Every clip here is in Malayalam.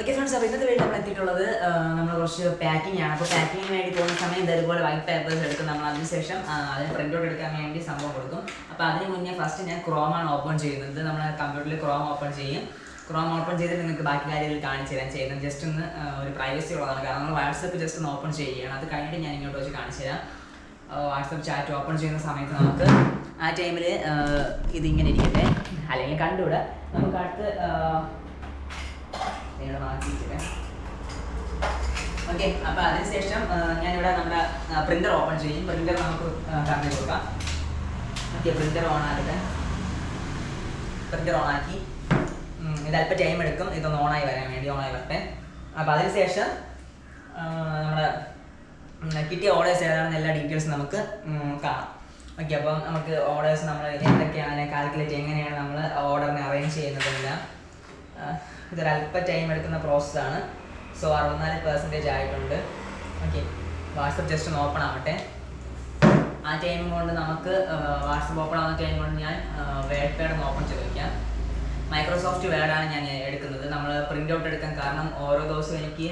ഓക്കെ ഫ്രണ്ട്സ് അപ്പോൾ ഇന്നത്തെ വീട്ടിൽ നമ്മൾ എത്തിയിട്ടുള്ളത് നമ്മൾ കുറച്ച് പാക്കിംഗ് ആണ്. അപ്പോൾ പാക്കിങ്ങിന് വേണ്ടി പോകുന്ന സമയം ഇതേപോലെ വൈറ്റ് പേപ്പേഴ്സ് എടുക്കും. നമ്മൾ അതിനുശേഷം അതിന് പ്രിന്റ് ഔട്ട് എടുക്കാൻ വേണ്ടി സംഭവം കൊടുക്കും. അപ്പോൾ അതിന് മുന്നേ ഫസ്റ്റ് ഞാൻ ക്രോമാണ് ഓപ്പൺ ചെയ്യുന്നത്. നമ്മൾ കമ്പ്യൂട്ടറിൽ ക്രോം ഓപ്പൺ ചെയ്യും. ക്രോം ഓപ്പൺ ചെയ്തിട്ട് നിങ്ങൾക്ക് ബാക്കി കാര്യങ്ങൾ കാണിച്ചു തരാം. ചെയ്യുന്നത് ജസ്റ്റ് ഒന്ന് ഒരു പ്രൈവസി ഉള്ളതാണ്. കാരണം നമ്മൾ വാട്സപ്പ് ജസ്റ്റ് ഒന്ന് ഓപ്പൺ ചെയ്യുകയാണ്. അത് കഴിഞ്ഞിട്ട് ഞാൻ ഇങ്ങോട്ട് വെച്ച് കാണിച്ചു തരാം. വാട്സപ്പ് ചാറ്റ് ഓപ്പൺ ചെയ്യുന്ന സമയത്ത് നമുക്ക് ആ ടൈമിൽ ഇതിങ്ങനെ ഇരിക്കട്ടെ. അല്ലെങ്കിൽ കണ്ടുകൂടെ. നമുക്ക് അടുത്ത് നിങ്ങൾ മാറ്റിയിട്ടില്ല ഓക്കെ അപ്പോൾ അതിനുശേഷം ഞാനിവിടെ നമ്മുടെ പ്രിന്റർ ഓപ്പൺ ചെയ്യും. പ്രിന്റർ നമുക്ക് കറണ്ട് കൊടുക്കാം. ഓക്കെ പ്രിന്റർ ഓൺ ആകട്ടെ പ്രിന്റർ ഓൺ ആക്കി. ഇത് ടൈം എടുക്കും. ഇതൊന്ന് ഓണായി വരാൻ വേണ്ടി ഓണായി വരട്ടെ. അപ്പോൾ അതിനുശേഷം നമ്മുടെ കിട്ടിയ ഓർഡേഴ്സ് ഏതാണെന്ന് എല്ലാ ഡീറ്റെയിൽസും നമുക്ക് കാണാം. ഓക്കെ അപ്പം നമുക്ക് ഓർഡേഴ്സ് നമ്മൾ എന്തൊക്കെയാണ് കാൽക്കുലേറ്റ് എങ്ങനെയാണ് നമ്മൾ ഓർഡറിനെ അറേഞ്ച് ചെയ്യുന്നതെല്ലാം ആ, ഇതൊരു അല്പം ടൈം എടുക്കുന്ന പ്രോസസ്സാണ് സോ അറുപത്തിനാല് പെർസെന്റേജ് ആയിട്ടുണ്ട്. ഓക്കെ വാട്സപ്പ് ജസ്റ്റ് ഒന്ന് ഓപ്പൺ ആവട്ടെ. ആ ടൈം കൊണ്ട് നമുക്ക് വാട്സപ്പ് ഓപ്പൺ ആവുന്ന ടൈം കൊണ്ട് ഞാൻ വേഡ് പാഡ് ഓപ്പൺ ചെയ്ത് വയ്ക്കാം മൈക്രോസോഫ്റ്റ് വേഡാണ് ഞാൻ എടുക്കുന്നത്. നമ്മൾ പ്രിന്റ് ഔട്ട് എടുക്കാൻ കാരണം ഓരോ ദിവസവും എനിക്ക്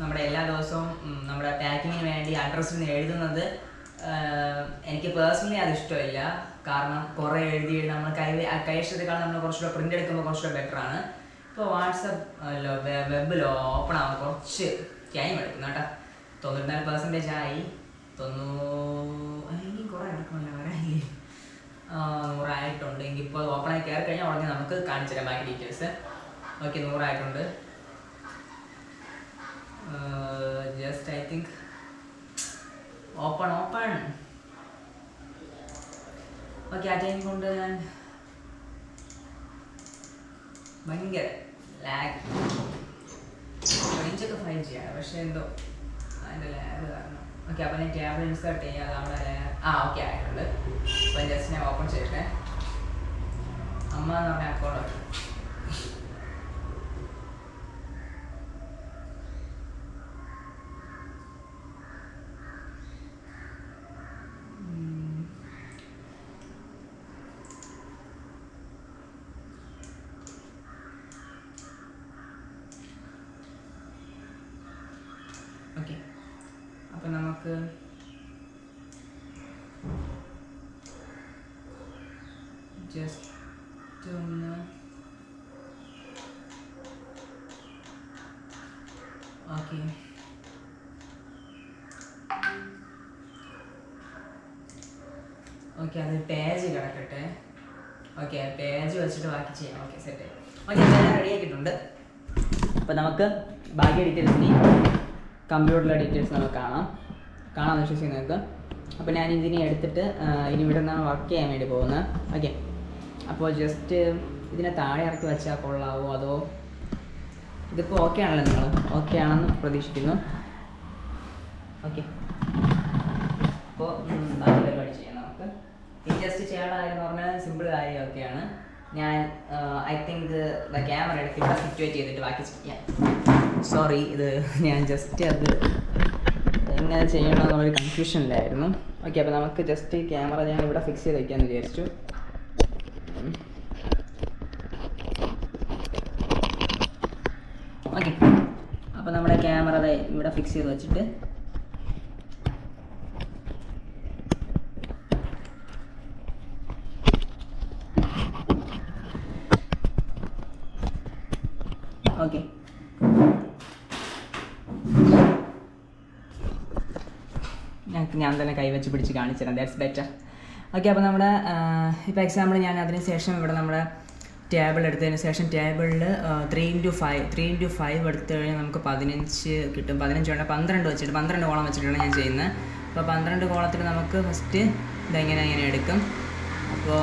നമ്മുടെ എല്ലാ ദിവസവും നമ്മുടെ പാക്കിങ്ങിന് വേണ്ടി അഡ്രസ്സിൽ നിന്ന് എഴുതുന്നത് എനിക്ക് പേഴ്സണലി അത് ഇഷ്ടമില്ല. കാരണം കുറേ എഴുതി നമ്മൾ കൈ കൈവശത്തേക്കാൾ നമ്മൾ കുറച്ചുകൂടെ പ്രിന്റ് എടുക്കുമ്പോൾ കുറച്ചുകൂടെ ബെറ്റർ ആണ്. ഇപ്പോൾ വാട്സപ്പ് വെബിൽ ഓപ്പൺ ആവാൻ കുറച്ച് ടൈം എടുക്കും കേട്ടോ. തൊണ്ണൂറ്റിനാല് പെർസെന്റേജ് ആയി. തൊണ്ണൂ ഇനി കുറേ എടുക്കണമല്ലോ നൂറായിട്ടുണ്ട്. എങ്കിൽ ഇപ്പോൾ ഓപ്പൺ ആയി കയറി കഴിഞ്ഞാൽ ഉടനെ നമുക്ക് കാണിച്ചു തരാം ബാക്കി details okay നൂറായിട്ടുണ്ട്. Just I think open open. Okay ആ ടൈം കൊണ്ട് ഞാൻ ഭയങ്കര ലാഗ് റേഞ്ചൊക്കെ ഫൈവ് ചെയ്യാണ് പക്ഷെ എന്തോ അതിന്റെ ലാഗ് കാരണം. ഓക്കെ അപ്പോൾ ഞാൻ ക്യാബിൾ ഇൻസേർട്ട് ചെയ്യാം അതാണ് ആ ഓക്കെ ആയിട്ടുണ്ട്. അപ്പം ജസ്റ്റ് ഞാൻ ഓപ്പൺ ചെയ്യട്ടെ. അമ്മ എന്ന് പറഞ്ഞ അക്കൗണ്ട് ഓക്കെ അപ്പം നമുക്ക് ജസ്റ്റ് ഒന്ന്. ഓക്കെ ഓക്കെ അത് പേജ് കിടക്കട്ടെ. ഓക്കെ പേജ് വെച്ചിട്ട് ബാക്കി ചെയ്യാം. ഓക്കെ സെറ്റ് ഓക്കെ എല്ലാം റെഡി ആക്കിയിട്ടുണ്ട്. അപ്പോൾ നമുക്ക് ബാക്കി ഡീറ്റെയിൽസിന് കമ്പ്യൂട്ടറിലെ ഡീറ്റെയിൽസ് നമുക്ക് കാണാം. കാണാൻ വിശ്വസിക്കും നിങ്ങൾക്ക് അപ്പോൾ ഞാൻ ഇതിനെ എടുത്തിട്ട് ഇനി ഇവിടെ നിന്നാണ് വർക്ക് ചെയ്യാൻ വേണ്ടി പോകുന്നത് ഓക്കെ അപ്പോൾ ജസ്റ്റ് ഇതിനെ താഴെ ഇറക്കി വെച്ചാൽ കൊള്ളാവോ? അതോ ഇതിപ്പോൾ ഓക്കെ ആണല്ലോ നിങ്ങൾ ഓക്കെ ആണെന്ന് പ്രതീക്ഷിക്കുന്നു. ഓക്കെ അപ്പോൾ ബാക്കി പരിപാടി ചെയ്യാം നമുക്ക്. ഇത് ജസ്റ്റ് ചെയ്യാനുള്ള കാര്യം എന്ന് പറഞ്ഞാൽ സിമ്പിൾ കാര്യമൊക്കെയാണ്. ഞാൻ ഐ തിങ്ക് ദ ക്യാമറ എടുത്തിട്ട് സിറ്റുവേറ്റ് ചെയ്തിട്ട് ബാക്കി സോറി ഇത് ഞാൻ ജസ്റ്റ് അത് എങ്ങനെ ചെയ്യണമെന്നുള്ളൊരു കൺഫ്യൂഷനിലായിരുന്നു ഓക്കെ അപ്പോൾ നമുക്ക് ജസ്റ്റ് ഈ ക്യാമറ ഞാൻ ഇവിടെ ഫിക്സ് ചെയ്ത് വയ്ക്കാമെന്ന് വിചാരിച്ചു ഓക്കെ അപ്പോൾ നമ്മുടെ ക്യാമറ ഇവിടെ ഫിക്സ് ചെയ്ത് വെച്ചിട്ട് ഓക്കെ ഞങ്ങൾക്ക് ഞാൻ തന്നെ കൈവച്ച് പിടിച്ച് കാണിച്ചു തരാം ദാറ്റ്സ് ബെറ്റർ ഓക്കെ അപ്പോൾ നമ്മുടെ ഇപ്പോൾ എക്സാമ്പിൾ ഞാൻ അതിന് ശേഷം ഇവിടെ നമ്മുടെ ടേബിൾ എടുത്തതിന് ശേഷം ടേബിളിൽ three into five three into five എടുത്തു കഴിഞ്ഞാൽ നമുക്ക് പതിനഞ്ച് കിട്ടും. പതിനഞ്ച് വേണ്ട പന്ത്രണ്ട് വെച്ചിട്ട് പന്ത്രണ്ട് കോളം വെച്ചിട്ടാണ് ഞാൻ ചെയ്യുന്നത്. അപ്പോൾ പന്ത്രണ്ട് കോളത്തിൽ നമുക്ക് ഫസ്റ്റ് ഇതെങ്ങനെ ഇങ്ങനെ എടുക്കും? അപ്പോൾ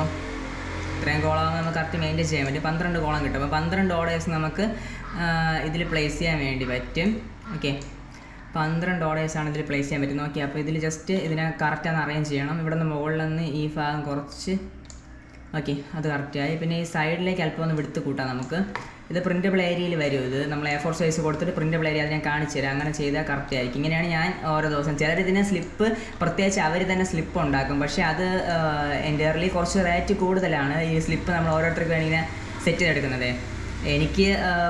ഇത്രയും കോളം നമുക്ക് കറക്റ്റ് മെയിന്റെയിൻ ചെയ്യാൻ പറ്റും. പന്ത്രണ്ട് കോളം കിട്ടും. അപ്പോൾ പന്ത്രണ്ട് ഓർഡേഴ്സ് നമുക്ക് ഇതിൽ പ്ലേസ് ചെയ്യാൻ വേണ്ടി പറ്റും. ഓക്കെ പന്ത്രണ്ട് ആണ് ഇതിൽ പ്ലേസ് ചെയ്യാൻ പറ്റുന്നത്. ഓക്കെ അപ്പോൾ ഇതിൽ ജസ്റ്റ് ഇതിനെ കറക്റ്റാന്ന് അറേഞ്ച് ചെയ്യണം. ഇവിടെ നിന്ന് മുകളിൽ നിന്ന് ഈ ഭാഗം കുറച്ച്. ഓക്കെ അത് കറക്റ്റായി പിന്നെ ഈ സൈഡിലേക്ക് അല്പം ഒന്ന് വിടുത്ത് കൂട്ടാം നമുക്ക്. ഇത് പ്രിന്റബിൾ ഏരിയയിൽ വരും ഇത്. നമ്മൾ എ ഫോർ സൈസ് കൊടുത്തിട്ട് പ്രിന്റബിൾ ഏരിയ അത് ഞാൻ കാണിച്ചു തരാം. അങ്ങനെ ചെയ്താൽ കറക്റ്റ് ആയിരിക്കും. ഇങ്ങനെയാണ് ഞാൻ ഓരോ ദിവസം ചിലർ ഇതിനെ സ്ലിപ്പ് പ്രത്യേകിച്ച് അവർ തന്നെ സ്ലിപ്പ് ഉണ്ടാക്കും. പക്ഷേ അത് എന്റെ കുറച്ച് റേറ്റ് കൂടുതലാണ് ഈ സ്ലിപ്പ് നമ്മൾ ഓരോരുത്തർക്ക് വേണമെങ്കിൽ സെറ്റ് ചെയ്തെടുക്കുന്നത്. എനിക്ക്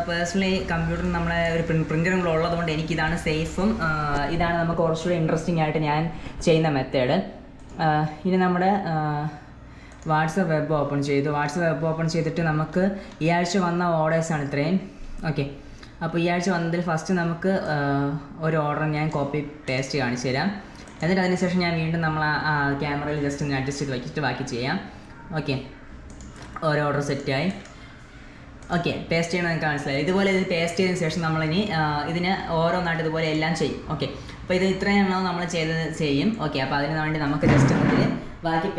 പേഴ്സണലി കമ്പ്യൂട്ടർ നമ്മളെ ഒരു പ്രിന്ററും കൂടെ ഉള്ളതുകൊണ്ട് എനിക്കിതാണ് സേഫും ഇതാണ് നമുക്ക് കുറച്ചുകൂടി ഇൻട്രസ്റ്റിംഗ് ആയിട്ട് ഞാൻ ചെയ്യുന്ന മെത്തേഡ് ഇനി നമ്മുടെ വാട്സപ്പ് വെബ് ഓപ്പൺ ചെയ്തു. വാട്സപ്പ് വെബ് ഓപ്പൺ ചെയ്തിട്ട് നമുക്ക് ഈ ആഴ്ച വന്ന ഓർഡേഴ്സാണ് ഇത്രയും. ഓക്കെ അപ്പോൾ ഈ ആഴ്ച വന്നതിൽ ഫസ്റ്റ് നമുക്ക് ഒരു ഓർഡർ ഞാൻ കോപ്പി പേസ്റ്റ് കാണിച്ചു തരാം. എന്നിട്ട് അതിനുശേഷം ഞാൻ വീണ്ടും നമ്മൾ ആ ക്യാമറയിൽ ജസ്റ്റ് ഒന്ന് അഡ്ജസ്റ്റ് ചെയ്ത് വെച്ചിട്ട് ബാക്കി ചെയ്യാം. ഓക്കെ ഓരോ ഓർഡർ സെറ്റായി ഓക്കെ പേസ്റ്റ് ചെയ്യണം നിങ്ങൾക്ക് മനസ്സിലായി ഇതുപോലെ ഇത് പേസ്റ്റ് ചെയ്തതിന് ശേഷം നമ്മളിനി ഇതിന് ഓരോന്നായിട്ട് ഇതുപോലെ എല്ലാം ചെയ്യും. ഓക്കെ അപ്പോൾ ഇത് ഇത്രയും എണ്ണം നമ്മൾ ചെയ്തത്? ചെയ്യും. ഓക്കെ അപ്പോൾ അതിന് വേണ്ടി നമുക്ക് ജസ്റ്റ് ഇതിൽ ബാക്കി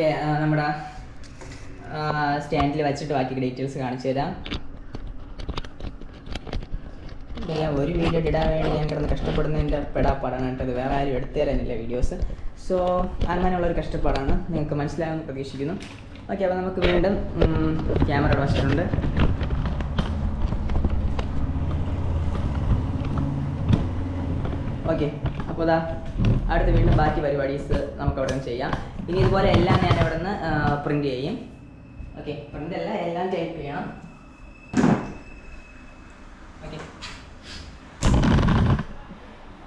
നമ്മുടെ സ്റ്റാൻഡിൽ വെച്ചിട്ട് ബാക്കി ഡീറ്റെയിൽസ് കാണിച്ചു തരാം. ഒരു വീഡിയോ ഇടാൻ വേണ്ടി ഞാൻ കിടന്ന് കഷ്ടപ്പെടുന്നതിന്റെ പെടാപ്പാടാണ് പാടാണ് ഇത് വേറെ ആരും എടുത്തു തരാനില്ല വീഡിയോസ് സോ അങ്ങനെയുള്ളൊരു കഷ്ടപ്പാടാണ്. നിങ്ങൾക്ക് മനസ്സിലാകുമെന്ന് പ്രതീക്ഷിക്കുന്നു. ഓക്കെ അപ്പോൾ നമുക്ക് വീണ്ടും ക്യാമറ വച്ചിട്ടുണ്ട് ഓക്കെ അപ്പോൾ ഇതാ അടുത്ത് വീണ്ടും ബാക്കി പരിപാടീസ് നമുക്ക് അവിടെ നിന്ന് ചെയ്യാം. ഇനി ഇതുപോലെ എല്ലാം ഞാൻ അവിടെ നിന്ന് പ്രിന്റ് ചെയ്യും. ഓക്കെ പ്രിന്റ് അല്ല എല്ലാം ടൈപ്പ് ചെയ്യണം. ഓക്കെ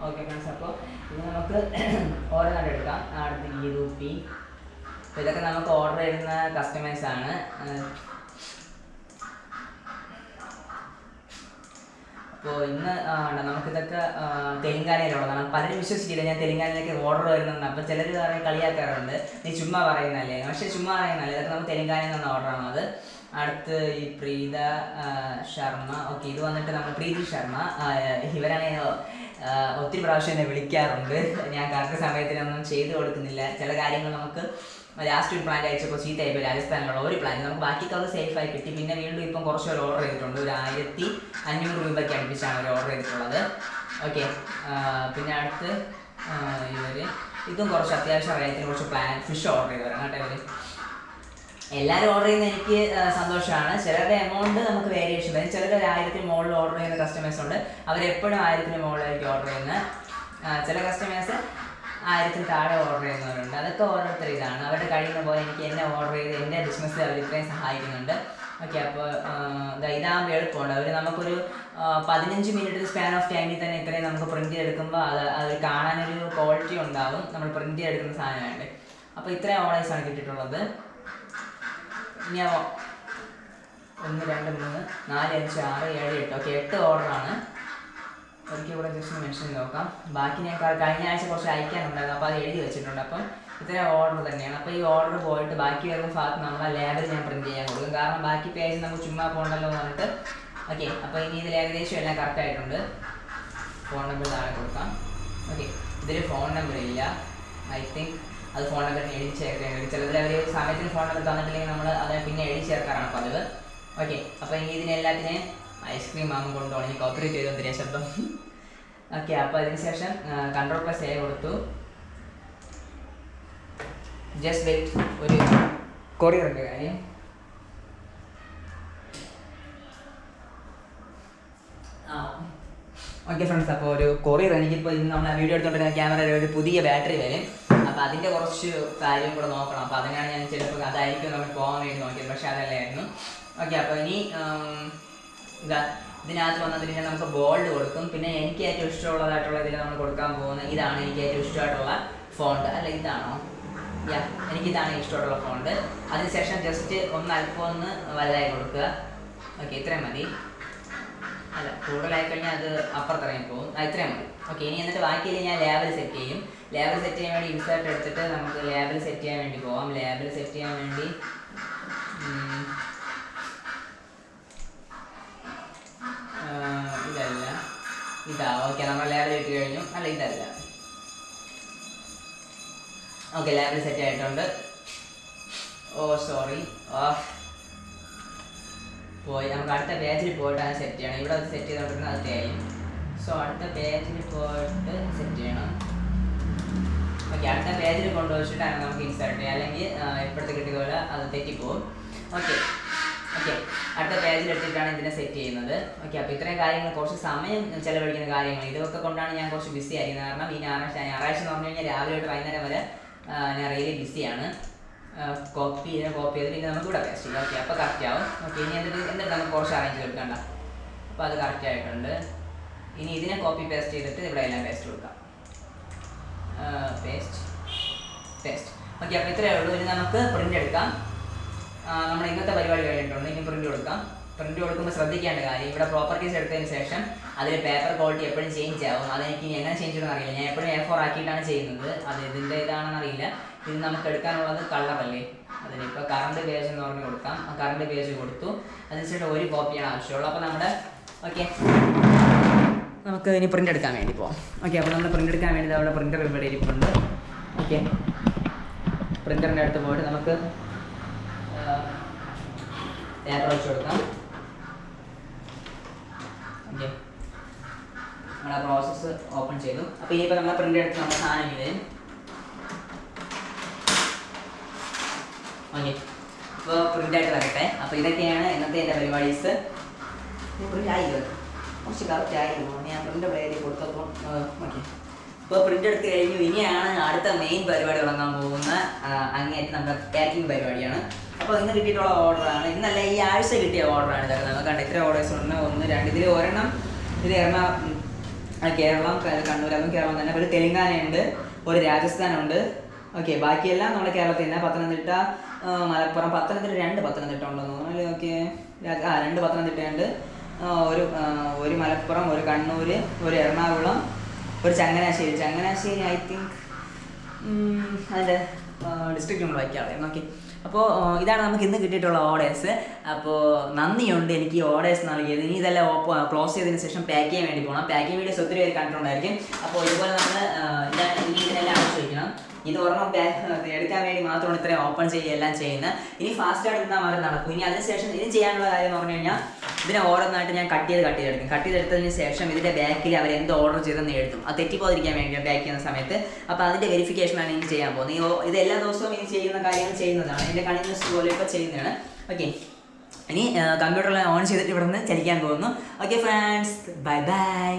ഓക്കെ ഫ്രണ്ട്സ് അപ്പോൾ ഇത് നമുക്ക് ഓരോന്നായിട്ട് എടുക്കാം. അടുത്ത് ഗീതൂപ്പി ഇതൊക്കെ നമുക്ക് ഓർഡർ ചെയ്യുന്ന കസ്റ്റമേഴ്സ് അപ്പോൾ ഇന്ന്. നമുക്കിതൊക്കെ തെലുങ്കാനയിലുള്ളതാണ് പലരും വിശ്വസിക്കില്ല ഞാൻ തെലുങ്കാനയിലേക്ക് ഓർഡർ വരുന്നുണ്ട്. അപ്പോൾ ചിലർ പറയും കളിയാക്കാറുണ്ട്. നീ ചുമ്മാ പറയുന്നല്ലേ പക്ഷേ ചുമ്മാ പറയുന്നല്ലേ ഇതൊക്കെ നമുക്ക് തെലുങ്കാനയിൽ നിന്ന് ഓർഡറാണ് അത് അടുത്ത് ഈ പ്രീത ശർമ്മ ഓക്കെ ഇത് വന്നിട്ട് നമ്മൾ പ്രീതി ശർമ്മ ആ, ഇവരാണെങ്കിൽ ഒത്തിരി പ്രാവശ്യം എന്നെ വിളിക്കാറുണ്ട്. ഞാൻ കറക്റ്റ് സമയത്തിനൊന്നും ചെയ്തു കൊടുക്കുന്നില്ല. ചില കാര്യങ്ങൾ നമുക്ക് ലാസ്റ്റ് ഒരു പ്ലാൻ അയച്ചപ്പോൾ ചീത്തയായിപ്പോൾ രാജസ്ഥാനിലുള്ള ഒരു പ്ലാൻ നമുക്ക് ബാക്കി അത് സേഫ് ആയി കിട്ടി. പിന്നെ വീണ്ടും ഇപ്പം കുറച്ച് ഓർഡർ ചെയ്തിട്ടുണ്ട്. ഒരു ആയിരത്തി അഞ്ഞൂറ് രൂപയ്ക്ക് അടുപ്പിച്ചാണ് അവർ ഓർഡർ ചെയ്തിട്ടുള്ളത്. ഓക്കെ പിന്നെ അടുത്ത് ഇവർ ഇതും കുറച്ച് അത്യാവശ്യം റേറ്റിന് കുറച്ച് പ്ലാൻ ഫിഷ് ഓർഡർ ചെയ്തവരാണ് കേട്ടോ ഇവർ എല്ലാവരും ഓർഡർ ചെയ്യുന്ന എനിക്ക് സന്തോഷമാണ്. ചിലരുടെ എമൗണ്ട് നമുക്ക് വേരിയേഷൻ വരും ചിലർ ആയിരത്തിന് മുകളിൽ ഓർഡർ ചെയ്യുന്ന കസ്റ്റമേഴ്സ് ഉണ്ട്. അവരെപ്പോഴും ആയിരത്തിന് മുകളിലായിരിക്കും ഓർഡർ ചെയ്യുന്നത്. ചില കസ്റ്റമേഴ്സ് ആയിരത്തിന് താഴെ ഓർഡർ ചെയ്യുന്നവരുണ്ട്. അതൊക്കെ ഓരോരുത്തർ ഇതാണ്. അവരുടെ കഴിയുന്ന പോലെ എനിക്ക് എന്നെ ഓർഡർ ചെയ്ത് എന്റെ ബിസിനസ്സിൽ അവർ ഇത്രയും സഹായിക്കുന്നുണ്ട്. ഓക്കെ അപ്പോൾ ഇതാകുമ്പോൾ എളുപ്പമുണ്ട്. അവർ നമുക്കൊരു പതിനഞ്ച് മിനിറ്റ് സ്പാൻ ഓഫ് ടൈമിൽ തന്നെ ഇത്രയും നമുക്ക് പ്രിന്റ് ചെയ്തെടുക്കുമ്പോൾ അത് അത് കാണാനൊരു ക്വാളിറ്റി ഉണ്ടാവും. നമ്മൾ പ്രിന്റ് ചെയ്തെടുക്കുന്ന സാധനമായിട്ട് അപ്പോൾ ഇത്രയും ഓർഡേഴ്സാണ് കിട്ടിയിട്ടുള്ളത്. ഇനി ഒന്ന് രണ്ട് മൂന്ന് നാല് അഞ്ച് ആറ് ഏഴ് എട്ട്. ഓക്കെ എട്ട് ഓർഡറാണ് കൂടെ ജസ്റ്റ് മെൻഷൻ നോക്കാം. ബാക്കി ഞാൻ കഴിഞ്ഞ ആഴ്ച കുറച്ച് അയക്കാനുണ്ടായിരുന്നു. അപ്പോൾ അത് എഴുതി വെച്ചിട്ടുണ്ട്. അപ്പം ഇത്ര ഓർഡർ തന്നെയാണ്. അപ്പോൾ ഈ ഓർഡർ പോയിട്ട് ബാക്കി വരുന്ന ഭാഗത്ത് നമ്മൾ ലേബൽ ഞാൻ പ്രിന്റ് ചെയ്യാൻ കൊടുക്കും. കാരണം ബാക്കി പേജ് നമുക്ക് ചുമ്മാ പോകണ്ടല്ലോ എന്ന് പറഞ്ഞിട്ട്. ഓക്കെ അപ്പോൾ ഇനി ഇതിൽ ഏകദേശം എല്ലാം കറക്റ്റ് ആയിട്ടുണ്ട്. ഫോൺ നമ്പർ താഴെ കൊടുക്കാം. ഓക്കെ ഇതിൽ ഫോൺ നമ്പർ ഇല്ല. ഐ തിങ്ക് അത് ഫോൺ നമ്പർ എഴുതി ചേർക്കേണ്ടി ചിലതിൽ അവർ സമയത്തിന് ഫോൺ നമ്പർ തന്നിട്ടില്ലെങ്കിൽ നമ്മൾ അത് പിന്നെ എഴുതി ചേർക്കാറാണ് പതിവ്. ഓക്കെ അപ്പോൾ ഇനി ഇതിനെല്ലാത്തിനെ ഐസ്ക്രീം വാങ്ങും കൊണ്ടുപോകണം എനിക്ക് കോപ്പറേറ്റ് ചെയ്തോണ്ടിരിയ ശബ്ദം. ഓക്കെ അപ്പോൾ അതിന് ശേഷം കൺട്രോൾ പ്ലസ് എ കൊടുത്തു. ജസ്റ്റ് വെയിറ്റ് ഒരു കൊറിയറിന്റെ കാര്യം. ആ ഓക്കെ ഫ്രണ്ട്സ് അപ്പോൾ ഒരു കൊറിയർ എനിക്കിപ്പോൾ ഇന്ന് നമ്മൾ വീഡിയോ എടുത്തുകൊണ്ടിരുന്ന ക്യാമറയിൽ ഒരു പുതിയ ബാറ്ററി വരും. അപ്പോൾ അതിന്റെ കുറച്ച് കാര്യം കൂടെ നോക്കണം. അപ്പോൾ അതിനാണ് ഞാൻ ചിലപ്പോൾ അതായിരിക്കും നമ്മൾ പോകാൻ വേണ്ടി നോക്കിയത്. പക്ഷേ അതല്ലായിരുന്നു. ഓക്കെ അപ്പോൾ ഇനി ഇതാ ഇതിനകത്ത് വന്നതിന് ഞാൻ നമുക്ക് ബോൾഡ് കൊടുക്കും. പിന്നെ എനിക്ക് ഏറ്റവും ഇഷ്ടമുള്ളതായിട്ടുള്ള ഇതിൽ നമ്മൾ കൊടുക്കാൻ പോകുന്നത് ഇതാണ് എനിക്ക് ഏറ്റവും ഇഷ്ടമായിട്ടുള്ള ഫോണ്ട് അല്ല ഇതാണോ? യാ എനിക്ക് ഇതാണ് ഇഷ്ടമായിട്ടുള്ള ഫോണ്ട് അതിനുശേഷം ജസ്റ്റ് ഒന്ന് അല്പം ഒന്ന് വലുതായി കൊടുക്കുക. ഓക്കെ ഇത്രയും മതി. അല്ല കൂടുതലായി കഴിഞ്ഞാൽ അത് അപ്പുറത്തിറങ്ങി പോകും. ഇത്രയും മതി. ഓക്കെ ഇനി എന്നിട്ട് ബാക്കിയിൽ ഞാൻ ലേബൽ സെറ്റ് ചെയ്യും. ലേബൽ സെറ്റ് ചെയ്യാൻ വേണ്ടി ഇൻസേർട്ട് എടുത്തിട്ട് നമുക്ക് ലേബൽ സെറ്റ് ചെയ്യാൻ വേണ്ടി പോവാം. ലേബൽ സെറ്റ് ചെയ്യാൻ വേണ്ടി ഉം, ആ, ഇതല്ല ഇതാ ഓക്കെ നമ്മൾ ലേബൽ ഇട്ട് കഴിഞ്ഞു. അല്ല ഇതല്ല. ഓക്കെ ലേബൽ സെറ്റ് ആയിട്ടുണ്ട്. ഓ സോറി ഓഫ് പോയി. നമുക്ക് അടുത്ത പേജിൽ പോയിട്ടാണ് സെറ്റ് ചെയ്യണം. ഇവിടെ അത് സെറ്റ് ചെയ്തോണ്ടിരുന്ന അത് തേയും സോ അടുത്ത പേജിൽ പോയിട്ട് സെറ്റ് ചെയ്യണം. ഓക്കെ അടുത്ത പേജിൽ കൊണ്ടുവച്ചിട്ടാണ് നമുക്ക് ഇൻസേർട്ട് ചെയ്യാം. അല്ലെങ്കിൽ ഇപ്പോഴത്തെ കിട്ടിയ പോലെ അത് തെറ്റിപ്പോവും. ഓക്കെ ഓക്കെ അടുത്ത പേജിൽ എടുത്തിട്ടാണ് ഇതിനെ സെറ്റ് ചെയ്യുന്നത്. ഓക്കെ അപ്പോൾ ഇത്രയും കാര്യങ്ങൾ കുറച്ച് സമയം ചിലവഴിക്കുന്ന കാര്യങ്ങൾ. ഇതൊക്കെ കൊണ്ടാണ് ഞാൻ കുറച്ച് ബിസി ആയിരിക്കുന്നത്. കാരണം ഈ ഞായറാഴ്ച ഞായറാഴ്ച എന്ന് പറഞ്ഞു കഴിഞ്ഞാൽ രാവിലെ തൊട്ട് വൈകുന്നേരം വരെ ഞാൻ റിയലി ബിസിയാണ് കോപ്പി ചെയ്ത് കോപ്പി ചെയ്ത് പിന്നെ നമുക്ക് ഇവിടെ പേസ്റ്റ് ചെയ്യാം. ഓക്കെ അപ്പോൾ കറക്റ്റ് ആവും. ഓക്കെ ഇനി എന്നിട്ട് എന്നിട്ട് നമുക്ക് കുറച്ച് അറേഞ്ച് കൊടുക്കണ്ട അപ്പോൾ അത് കറക്റ്റ് ആയിട്ടുണ്ട്. ഇനി ഇതിനെ കോപ്പി പേസ്റ്റ് ചെയ്തിട്ട് ഇവിടെ എല്ലാം പേസ്റ്റ് കൊടുക്കാം. പേസ്റ്റ് പേസ്റ്റ് ഓക്കെ അപ്പോൾ ഇത്രയേ ഉള്ളൂ. ഇനി നമുക്ക് പ്രിന്റ് എടുക്കാം. നമ്മുടെ ഇന്നത്തെ പരിപാടി കഴിഞ്ഞിട്ടുണ്ട്. ഇനി പ്രിന്റ് കൊടുക്കാം. പ്രിന്റ് കൊടുക്കുമ്പോൾ ശ്രദ്ധിക്കേണ്ട കാര്യം ഇവിടെ പ്രോപ്പർട്ടീസ് എടുത്തതിന് ശേഷം അതിൽ പേപ്പർ ക്വാളിറ്റി എപ്പോഴും ചേഞ്ച് ആവും. അതെനിക്ക് ഇനി എങ്ങനെ ചേഞ്ച് ചെയ്യണമെന്ന് അറിയില്ല. ഞാൻ എപ്പോഴും എ ഫോർ ആക്കിയിട്ടാണ് ചെയ്യുന്നത്. അത് ഇതിന്റെ ഇതാണെന്ന് അറിയില്ല. ഇത് നമുക്ക് എടുക്കാനുള്ളത് കളറല്ലേ അതിനിപ്പോൾ കറണ്ട് പേജ് എന്ന് പറഞ്ഞ് കൊടുക്കാം. ആ കറണ്ട് പേജ് കൊടുത്തു. അതിനുശേഷം ഒരു കോപ്പിയാണ് ആവശ്യമുള്ളൂ. അപ്പോൾ നമ്മുടെ ഓക്കെ നമുക്ക് ഇനി പ്രിന്റ് എടുക്കാൻ വേണ്ടി പോകാം ഓക്കെ അപ്പോൾ നമ്മൾ പ്രിന്റ് എടുക്കാൻ വേണ്ടി അവിടെ പ്രിന്റർ ഇവിടെ ഇരിപ്പുണ്ട്. ഓക്കെ പ്രിന്ററിന്റെ അടുത്ത് പോയിട്ട് നമുക്ക് പേപ്പർ വെച്ച് കൊടുക്കാം ഓക്കെ നമ്മുടെ പ്രോസസ്സ് ഓപ്പൺ ചെയ്തു. അപ്പോൾ ഇനിയിപ്പോൾ നമ്മൾ പ്രിന്റ് എടുത്ത് നമ്മുടെ സാധനം ഇത് ഓക്കെ അപ്പോൾ പ്രിന്റ് ആയിട്ട് വരട്ടെ. അപ്പോൾ ഇതൊക്കെയാണ് ഇന്നത്തെ എന്റെ പരിപാടീസ്. പ്രിന്റ് ആയില്ലോ കുറച്ച് കറക്റ്റ് ആയിരുന്നു. ഞാൻ പ്രിന്റ് പ്ലേയിൽ കൊടുത്തപ്പോൾ ഓക്കെ ഇപ്പോൾ പ്രിന്റ് എടുത്ത് കഴിഞ്ഞു. ഇനിയാണ് അടുത്ത മെയിൻ പരിപാടി തുടങ്ങാൻ പോകുന്ന അങ്ങേയറ്റം നമ്മുടെ പാക്കിംഗ് പരിപാടിയാണ്. അപ്പോൾ ഇന്ന് കിട്ടിയിട്ടുള്ള ഓർഡറാണ് ഇന്നല്ല ഈ ആഴ്ച കിട്ടിയ ഓർഡറാണ് ഇതൊക്കെ. നമുക്ക് കണ്ട ഇത്ര ഓർഡേഴ്സ് ഉണ്ട്. ഒന്ന് രണ്ട് ഇതിൽ ഒരെണ്ണം ഇത് എറണാകുളം കേരളം കണ്ണൂർ അതും കേരളം തന്നെ. ഒരു തെലുങ്കാനയുണ്ട് ഒരു രാജസ്ഥാനുണ്ട്. ഓക്കെ ബാക്കിയെല്ലാം നമ്മുടെ കേരളത്തിൽ തന്നെ. പത്തനംതിട്ട മലപ്പുറം പത്തനംതിട്ട രണ്ട് പത്തനംതിട്ട ഉണ്ടെന്ന് തോന്നുന്നു. ഓക്കെ. ആ രണ്ട് പത്തനംതിട്ടയുണ്ട്. ഒരു ഒരു മലപ്പുറം ഒരു കണ്ണൂർ ഒരു എറണാകുളം ഒരു ചങ്ങനാശ്ശേരി. ചങ്ങനാശ്ശേരി ഐ തിങ്ക് അതിന്റെ ഡിസ്ട്രിക്റ്റ് നമ്മൾ വയ്ക്കാതെ ഓക്കെ അപ്പോൾ ഇതാണ് നമുക്ക് ഇന്ന് കിട്ടിയിട്ടുള്ള ഓർഡേഴ്സ് അപ്പോൾ നന്ദിയുണ്ട് എനിക്ക് ഈ ഓർഡേഴ്സ് നൽകിയത്. ഇനി ഇതെല്ലാം ക്ലോസ് ചെയ്തതിന് ശേഷം പാക്ക് ചെയ്യാൻ വേണ്ടി പോകണം പാക്കിംഗ് വീഡിയോസ് ഒത്തിരി പേര് കണ്ടിട്ടുണ്ടായിരിക്കും. അപ്പോൾ ഇതുപോലെ നമ്മൾ ഇതിനെല്ലാം വയ്ക്കണം ഇത് ഒരെണ്ണം എടുക്കാൻ വേണ്ടി മാത്രമാണ് ഇത്രയും ഓപ്പൺ ചെയ്യുക എല്ലാം ചെയ്യുന്നത്. ഇനി ഫാസ്റ്റ് ആയിട്ട് നിന്നാൽ മാറി നടക്കും. ഇനി അതിനുശേഷം ഇനി ചെയ്യാനുള്ള കാര്യം എന്ന് പറഞ്ഞു കഴിഞ്ഞാൽ ഇതിനെ ഓരോന്നായിട്ട് ഞാൻ കട്ട് ചെയ്ത് കട്ട് ചെയ്തെടുക്കും കട്ട് ചെയ്തെടുത്തതിന് ശേഷം ഇതിന്റെ ബാക്കിൽ അവർ എന്ത് ഓർഡർ ചെയ്തെന്ന് എഴുതും. അത് തെറ്റിപ്പോതിരിക്കാൻ വേണ്ടി ബാക്ക് ചെയ്യുന്ന സമയത്ത്. അപ്പോൾ അതിന്റെ വെരിഫിക്കേഷനാണ് ഇനി ചെയ്യാൻ പോകുന്നത്. ഇത് എല്ലാ ദിവസവും ഇനി ചെയ്യുന്ന കാര്യങ്ങൾ ചെയ്യുന്നതാണ്. എന്റെ കണ്ടിന്യൂസ് പോലെ ഇപ്പോൾ ചെയ്യുന്നതാണ്. ഓക്കെ ഇനി കമ്പ്യൂട്ടറിൽ ഓൺ ചെയ്തിട്ട് ഇവിടെ നിന്ന് ചലിക്കാൻ പോകുന്നു. Okay friends bye bye